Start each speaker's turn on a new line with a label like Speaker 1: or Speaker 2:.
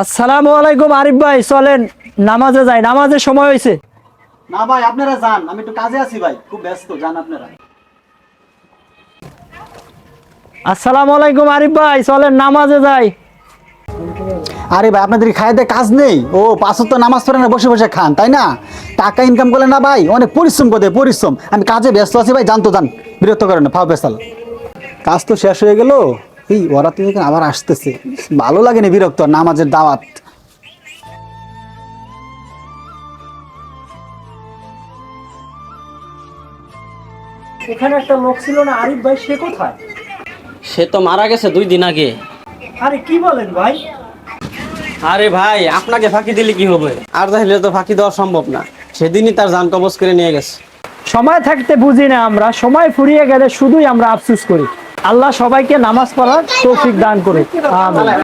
Speaker 1: আসসালামু আলাইকুম আরিফ ভাই চলেন নামাজে যাই নামাজের সময় হয়েছে।
Speaker 2: না ভাই আপনারা যান আমি একটু কাজে আছি ভাই খুব ব্যস্ত যান আপনারা।
Speaker 1: আসসালামু আলাইকুম আরিফ ভাই চলেন নামাজে যাই।
Speaker 2: আরে ভাই আপনাদের খাইতে কাজ নেই? ও পাঁচত তো নামাজ পড়ে না বসে বসে খান তাই না? টাকা ইনকাম করলে না ভাই অনেক পরিশ্রম হয়, পরিশ্রম। আমি কাজে ব্যস্ত আছি ভাই জানতো জান বিরক্ত করেন না ফাও পেশাল। কাজ তো শেষ হয়ে গেল। এই ওরা তো এখানে আবার আসতেছে। ভালো লাগে না বিরক্ত নামাজের দাওয়াত।
Speaker 1: এখানে একটা লোক ছিল না আরিফ ভাই সে কোথায়?
Speaker 3: সে তো মারা গেছে দুই দিন আগে।
Speaker 1: আরে কি বলেন ভাই?
Speaker 3: আরে ভাই আপনাকে ফাঁকি দিলে কি হবে? আর তাহলে তো ফাঁকি দেওয়া সম্ভব না। সেদিনই তার যান কবজ করে নিয়ে গেছে।
Speaker 1: সময় থাকতে বুঝি না আমরা সময় ফুরিয়ে গেলে শুধুই আমরা আফসুস করি। আল্লাহ সবাইকে নামাজ পড়ার তৌফিক দান করুক।